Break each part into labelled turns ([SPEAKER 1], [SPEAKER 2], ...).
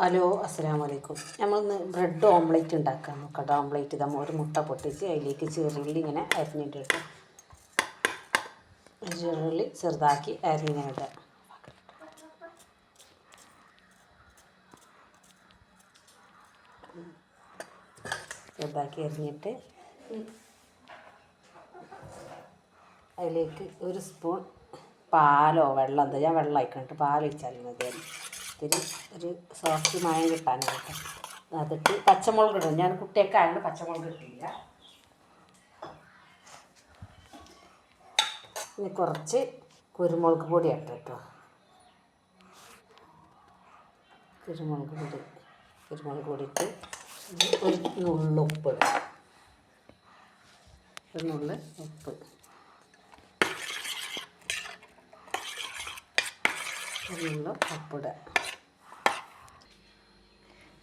[SPEAKER 1] Hello അസ്സാം വലൈക്കും നമ്മളിന്ന് ബ്രെഡ് ഓംലേറ്റ് ഉണ്ടാക്കാൻ നോക്കട്ടെ. ഓംലേറ്റ് നമ്മൾ ഒരു മുട്ട പൊട്ടിച്ച് അതിലേക്ക് ചെറുള്ളി ഇങ്ങനെ അരിഞ്ഞിട്ടിട്ട്. ചെറുള്ളി ചെറുതാക്കി അരിഞ്ഞിടുക ചെറുതാക്കി അരിഞ്ഞിട്ട് അതിലേക്ക് ഒരു സ്പൂൺ പാലോ വെള്ളം എന്താ ഞാൻ വെള്ളം ആയിക്കണിട്ട് പാൽ മതിയായിരുന്നു മതി. ഇതിന് ഒരു സോഫ്റ്റ് മയം കിട്ടാനായിട്ട്. അതിട്ട് പച്ചമുളക് ഇടും. ഞാൻ കുട്ടിയൊക്കെ ആയതുകൊണ്ട് പച്ചമുളക് ഇട്ടില്ല. ഇനി കുറച്ച് കുരുമുളക് പൊടി ഇട്ട് കേട്ടോ. കുരുമുളക് പൊടി കുരുമുളക് പൊടി ഇട്ട് ഒരു നുള്ളു ഉപ്പ് ഒരു നുള്ളു ഉപ്പ്. അതിനുള്ള ഉപ്പിടുക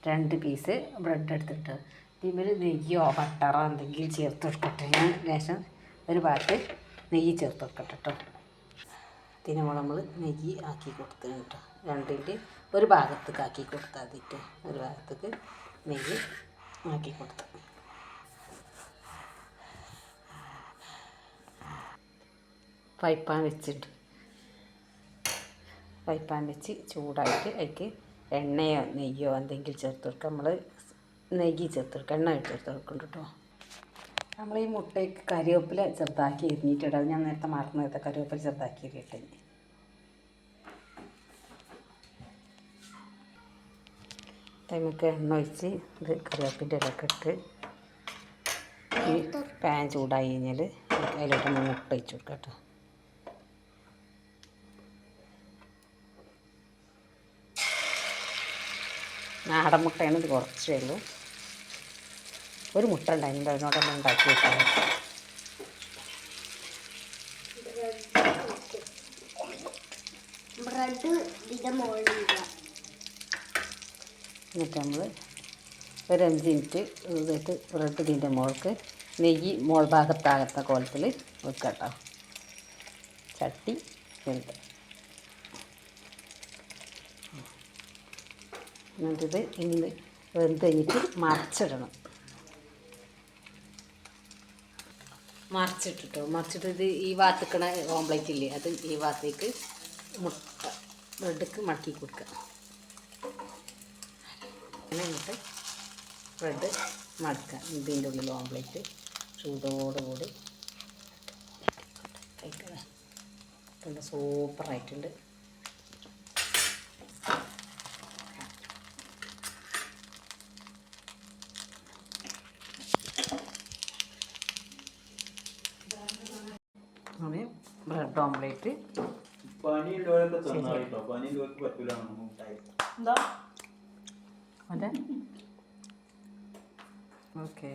[SPEAKER 1] രണ്ട് പീസ് ബ്രെഡ് എടുത്തിട്ട് ഇതിന്മേൽ നെയ്യോ ബട്ടറോ എന്തെങ്കിലും ചേർത്ത് കൊടുക്കട്ടെ ഞാൻ ലേശം ഒരു ഭാഗത്ത് നെയ്യ് ചേർത്ത് കൊടുക്കട്ടെ കേട്ടോ ഇതിന് നമ്മൾ നെയ്യ് ആക്കി കൊടുത്തു കേട്ടോ. രണ്ടിന്റെ ഒരു ഭാഗത്തേക്ക് ആക്കി കൊടുത്താൽ മതിട്ട് ഒരു ഭാഗത്തേക്ക് നെയ്യ് ആക്കി കൊടുത്തു. പൈപ്പാൻ വെച്ചിട്ട് പൈപ്പാൻ പാൻ വെച്ച് ചൂടായിട്ട് അതിലേക്ക് എണ്ണയോ നെയ്യോ എന്തെങ്കിലും ചേർത്ത് കൊടുക്കുക നമ്മൾ നെയ്യ് ചേർത്ത് കൊടുക്കുക എണ്ണ ചേർത്ത് കൊടുക്കും കേട്ടോ. നമ്മൾ ഈ മുട്ടയ്ക്ക് കറിവേപ്പില ചെറുതാക്കി എരിഞ്ഞിട്ടുണ്ട് അത് ഞാൻ നേരത്തെ മറന്നു കറിവേപ്പില ചെറുതാക്കി എരിയിട്ട് നമുക്ക് എണ്ണ ഒഴിച്ച് ഇത് കറിവേപ്പിന്റെ ഇടയ്ക്ക് ഇട്ട് ഈ പാൻ ചൂടായി കഴിഞ്ഞാൽ അതിലോട്ട് മുട്ട ഒഴിച്ച് കൊടുക്കാം കേട്ടോ. നാടൻ മുട്ടയാണ് ഇത് കുറച്ചേ ഉള്ളൂ. ഒരു മുട്ട ഉണ്ടായിരുന്നു അതിനോടൊന്ന് ഉണ്ടാക്കി
[SPEAKER 2] മുകളിലിടുക.
[SPEAKER 1] എന്നിട്ട് നമ്മൾ ഒരു അഞ്ച് മിനിറ്റ് ഇതിട്ട് ബ്രെഡ് ഇതിന്റെ മുകൾക്ക് നെയ്യ് മോൾ ഭാഗത്താകത്ത കോലത്തിൽ വെക്കാം കേട്ടോ ചട്ടി വലുത്. എന്നിട്ടിത് ഇന്ന് വെന്ത് കഴിഞ്ഞിട്ട് മറിച്ചിടണം. മറിച്ചിട്ടിട്ടോ? മറിച്ചിട്ട് ഈ ഭാഗത്തേക്കണ ഓംപ്ലേറ്റ് ഇല്ലേ അത് ഈ വാത്തേക്ക് മുട്ട ബ്രെഡ്ക്ക് മടക്കി കൊടുക്കുക അങ്ങനെ എന്നിട്ട് ബ്രെഡ് മടക്കുക ഇതിന്റെ ഉള്ളിൽ ഓംപ്ലേറ്റ് ചൂടോടുകൂടി കഴിക്കുക നല്ല സൂപ്പറായിട്ടുണ്ട് അങ്ങനെ ബ്രെഡ്
[SPEAKER 3] ഓംലേറ്റ്.
[SPEAKER 1] എന്താ? അതെ. ഓക്കെ.